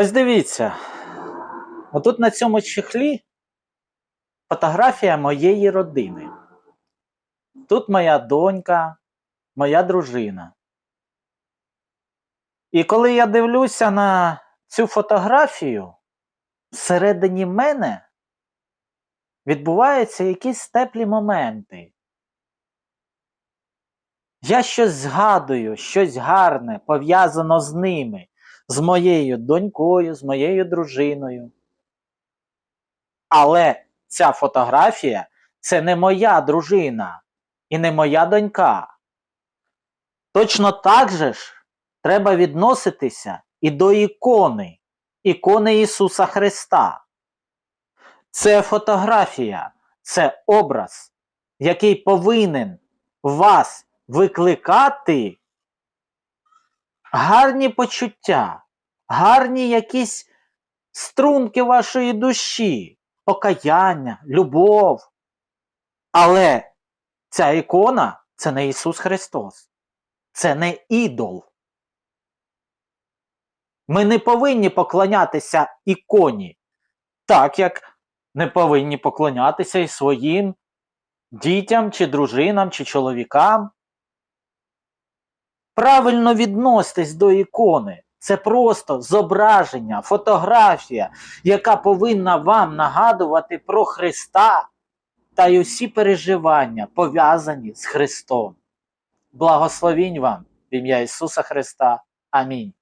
Ось дивіться. Отут на цьому чехлі фотографія моєї родини. Тут моя донька, моя дружина. І коли я дивлюся на цю фотографію, всередині мене відбуваються якісь теплі моменти. Я щось згадую, щось гарне пов'язано з ними, з моєю донькою, з моєю дружиною. Але ця фотографія це не моя дружина і не моя донька. Точно так же ж треба відноситися і до ікони, ікони Ісуса Христа. Це фотографія, це образ, який повинен вас викликати гарні почуття, гарні якісь струнки вашої душі, покаяння, любов. Але ця ікона це не Ісус Христос, це не ідол. Ми не повинні поклонятися іконі, так як не повинні поклонятися і своїм дітям, чи дружинам, чи чоловікам. Правильно відноситесь до ікони. Це просто зображення, фотографія, яка повинна вам нагадувати про Христа та й усі переживання, пов'язані з Христом. Благословінь вам в ім'я Ісуса Христа. Амінь.